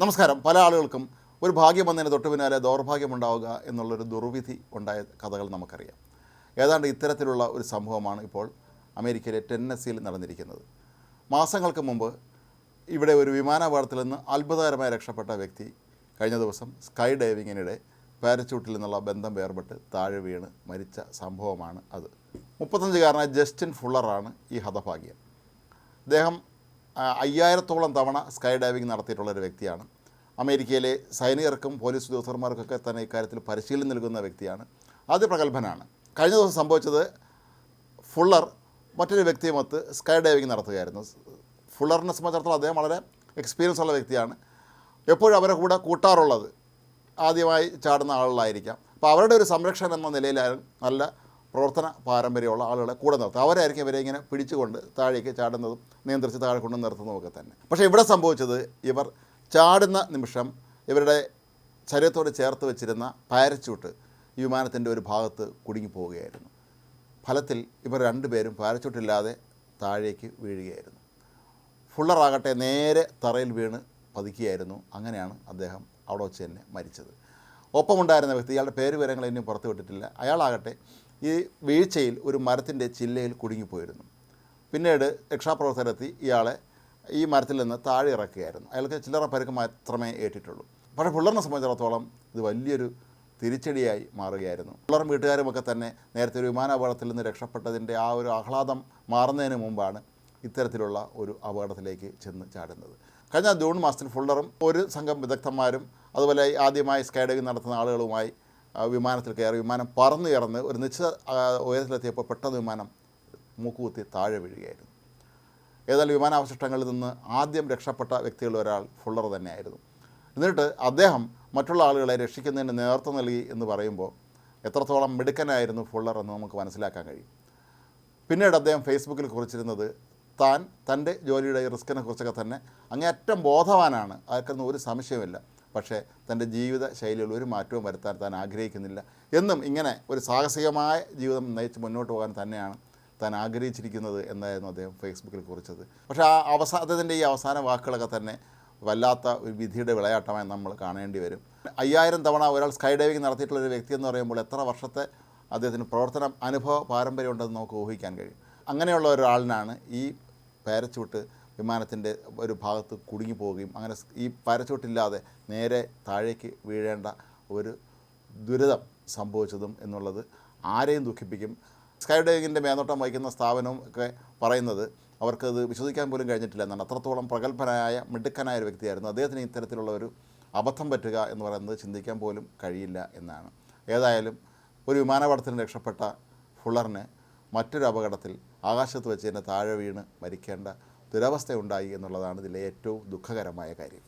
നമസ്കാരം. പല ആളുകൾക്കും ഒരു ഭാഗ്യം വന്നതിന് തൊട്ട് പിന്നാലെ ദൗർഭാഗ്യമുണ്ടാവുക എന്നുള്ളൊരു ദുർവിധി ഉണ്ടായ കഥകൾ നമുക്കറിയാം. ഏതാണ്ട് ഇത്തരത്തിലുള്ള ഒരു സംഭവമാണ് ഇപ്പോൾ അമേരിക്കയിലെ ടെന്നസിയിൽ നടന്നിരിക്കുന്നത്. മാസങ്ങൾക്ക് മുമ്പ് ഇവിടെ ഒരു വിമാനാപകടത്തിൽ നിന്ന് അത്ഭുതകരമായി രക്ഷപ്പെട്ട വ്യക്തി കഴിഞ്ഞ ദിവസം സ്കൈ ഡൈവിങ്ങിനിടെ പാരച്യൂട്ടിൽ നിന്നുള്ള ബന്ധം വേർപെട്ട് താഴെ വീണ് മരിച്ച സംഭവമാണ് അത്. മുപ്പത്തഞ്ചുകാരനായ ജസ്റ്റിൻ ഫുള്ളറാണ് ഈ ഹതഭാഗ്യം. അദ്ദേഹം അയ്യായിരത്തോളം തവണ സ്കൈ ഡൈവിംഗ് നടത്തിയിട്ടുള്ള ഒരു വ്യക്തിയാണ്. അമേരിക്കയിലെ സൈനികർക്കും പോലീസ് ഉദ്യോഗസ്ഥന്മാർക്കൊക്കെ തന്നെ ഇക്കാര്യത്തിൽ പരിശീലനം നൽകുന്ന വ്യക്തിയാണ്. അത് പ്രഗത്ഭനാണ്. കഴിഞ്ഞ ദിവസം സംഭവിച്ചത് ഫുള്ളർ മറ്റൊരു വ്യക്തിയുമൊത്ത് സ്കൈ ഡൈവിംഗ് നടത്തുകയായിരുന്നു. ഫുള്ളറിനെ സംബന്ധിച്ചിടത്തോളം അദ്ദേഹം വളരെ എക്സ്പീരിയൻസ് ഉള്ള വ്യക്തിയാണ്. എപ്പോഴും അവരെ കൂടെ കൂട്ടാറുള്ളത് ആദ്യമായി ചാടുന്ന ആളുകളായിരിക്കാം. അപ്പോൾ അവരുടെ ഒരു സംരക്ഷണം എന്ന നിലയിലായാലും നല്ല പ്രവർത്തന പാരമ്പര്യമുള്ള ആളുകളെ കൂടെ നിർത്തുക അവരായിരിക്കും ഇവരെ ഇങ്ങനെ പിടിച്ചുകൊണ്ട് താഴേക്ക് ചാടുന്നതും നിയന്ത്രിച്ച് താഴെ കൊണ്ട് നിർത്തുന്നതുമൊക്കെ തന്നെ. പക്ഷേ ഇവിടെ സംഭവിച്ചത് ഇവർ ചാടുന്ന നിമിഷം ഇവരുടെ ശരീരത്തോട് ചേർത്ത് വെച്ചിരുന്ന പാരച്യൂട്ട് ഈ വിമാനത്തിന്റെ ഒരു ഭാഗത്ത് കുടുങ്ങി പോവുകയായിരുന്നു. ഫലത്തിൽ ഇവർ രണ്ടുപേരും പാരച്യൂട്ടില്ലാതെ താഴേക്ക് വീഴുകയായിരുന്നു. ഫുള്ളറാകട്ടെ നേരെ തറയിൽ വീണ് പതിക്കുകയായിരുന്നു. അങ്ങനെയാണ് അദ്ദേഹം അവിടെ വെച്ച് തന്നെ മരിച്ചത്. ഒപ്പമുണ്ടായിരുന്ന വ്യക്തി ഇയാളുടെ പേര് വിവരങ്ങൾ ഇനിയും പുറത്തുവിട്ടിട്ടില്ല. അയാളാകട്ടെ ഈ വീഴ്ചയിൽ ഒരു മരത്തിന്റെ ചില്ലയിൽ കുടുങ്ങിപ്പോയിരുന്നു. പിന്നീട് രക്ഷാപ്രവർത്തകരെത്തി ഇയാളെ ഈ മരത്തിൽ നിന്ന് താഴെ ഇറക്കുകയായിരുന്നു. അയാൾക്ക് ചില്ലറ പരുക്ക് മാത്രമേ ഏറ്റിട്ടുള്ളൂ. പക്ഷേ പുള്ളറിനെ സംബന്ധിച്ചിടത്തോളം ഇത് വലിയൊരു തിരിച്ചടിയായി മാറുകയായിരുന്നു. പുള്ളറും വീട്ടുകാരുമൊക്കെ തന്നെ നേരത്തെ ഒരു വിമാനാപകടത്തിൽ നിന്ന് രക്ഷപ്പെട്ടതിന്റെ ആ ഒരു ആഹ്ലാദം മാറുന്നതിന് മുമ്പാണ് ഇത്തരത്തിലുള്ള ഒരു അപകടത്തിലേക്ക് ചെന്ന് ചാടുന്നത്. കഴിഞ്ഞ ജൂൺ മാസത്തിൽ ഫുള്ളറും ഒരു സംഘം വിദഗ്ധന്മാരും അതുപോലെ ആദ്യമായി സ്കൈഡൈവിംഗ് നടത്തുന്ന ആളുകളുമായി വിമാനത്തിൽ കയറി വിമാനം പറന്നു കയറുന്ന ഒരു നിശ്ചിത ഉയരത്തിലെത്തിയപ്പോൾ പെട്ടെന്ന് വിമാനം മൂക്കുകുത്തി താഴെ വീഴുകയായിരുന്നു. ഏതായാലും വിമാനാവശിഷ്ടങ്ങളിൽ നിന്ന് ആദ്യം രക്ഷപ്പെട്ട വ്യക്തികളിൽ ഒരാൾ ഫുള്ളർ തന്നെയായിരുന്നു. എന്നിട്ട് അദ്ദേഹം മറ്റുള്ള ആളുകളെ രക്ഷിക്കുന്നതിന് നേതൃത്വം നൽകി എന്ന് പറയുമ്പോൾ എത്രത്തോളം മിടുക്കനായിരുന്നു ഫുള്ളർ എന്ന് നമുക്ക് മനസ്സിലാക്കാൻ കഴിയും. പിന്നീട് അദ്ദേഹം ഫേസ്ബുക്കിൽ കുറിച്ചിരുന്നത് താൻ തന്റെ ജോലിയുടെ റിസ്ക്കിനെ കുറിച്ചൊക്കെ തന്നെ അങ്ങേയറ്റം ബോധവാനാണ്. അതൊക്കെ ഒരു സംശയമില്ല പക്ഷേ തന്റെ ജീവിത ശൈലിയിൽ ഒരു മാറ്റവും വരുത്താൻ താൻ ആഗ്രഹിക്കുന്നില്ല. എന്നും ഇങ്ങനെ ഒരു സാഹസികമായ ജീവിതം നയിച്ച് മുന്നോട്ട് പോകാൻ തന്നെയാണ് താൻ ആഗ്രഹിച്ചിരിക്കുന്നത് എന്നായിരുന്നു അദ്ദേഹം ഫേസ്ബുക്കിൽ കുറിച്ചത്. പക്ഷേ ആ അവസാന അദ്ദേഹത്തിന്റെ ഈ അവസാന വാക്കുകളൊക്കെ തന്നെ വല്ലാത്ത ഒരു വിധിയുടെ വിളയാട്ടമായി നമ്മൾ കാണേണ്ടി വരും. അയ്യായിരം തവണ ഒരാൾ സ്കൈ ഡൈവിംഗ് നടത്തിയിട്ടുള്ള ഒരു വ്യക്തി എന്ന് പറയുമ്പോൾ എത്ര വർഷത്തെ അദ്ദേഹത്തിന് പ്രവർത്തനം അനുഭവ പാരമ്പര്യം ഉണ്ടെന്ന് നമുക്ക് ഊഹിക്കാൻ കഴിയും. അങ്ങനെയുള്ള ഒരാളിനാണ് ഈ പാരച്യൂട്ട് വിമാനത്തിന്റെ ഒരു ഭാഗത്ത് കുടുങ്ങി പോവുകയും അങ്ങനെ ഈ പരച്ചോട്ടില്ലാതെ നേരെ താഴേക്ക് വീഴേണ്ട ഒരു ദുരിതം സംഭവിച്ചതും എന്നുള്ളത് ആരെയും ദുഃഖിപ്പിക്കും. സ്കൈ ഡൈവിങ്ങിന്റെ മേൽനോട്ടം വഹിക്കുന്ന സ്ഥാപനവും ഒക്കെ പറയുന്നത് അവർക്കത് വിശ്വസിക്കാൻ പോലും കഴിഞ്ഞിട്ടില്ല എന്നാണ്. അത്രത്തോളം പ്രഗത്ഭനായ മിടുക്കനായ ഒരു വ്യക്തിയായിരുന്നു. അദ്ദേഹത്തിന് ഇത്തരത്തിലുള്ള ഒരു അബദ്ധം പറ്റുക എന്ന് പറയുന്നത് ചിന്തിക്കാൻ പോലും കഴിയില്ല എന്നാണ്. ഏതായാലും ഒരു വിമാനപടത്തിന് രക്ഷപ്പെട്ട ഫുള്ളറിന് മറ്റൊരു അപകടത്തിൽ ആകാശത്ത് വെച്ച് തന്നെ താഴെ വീണ് മരിക്കേണ്ട ദുരവസ്ഥയുണ്ടായി എന്നുള്ളതാണ് ഇതിലെ ഏറ്റവും ദുഃഖകരമായ കാര്യം.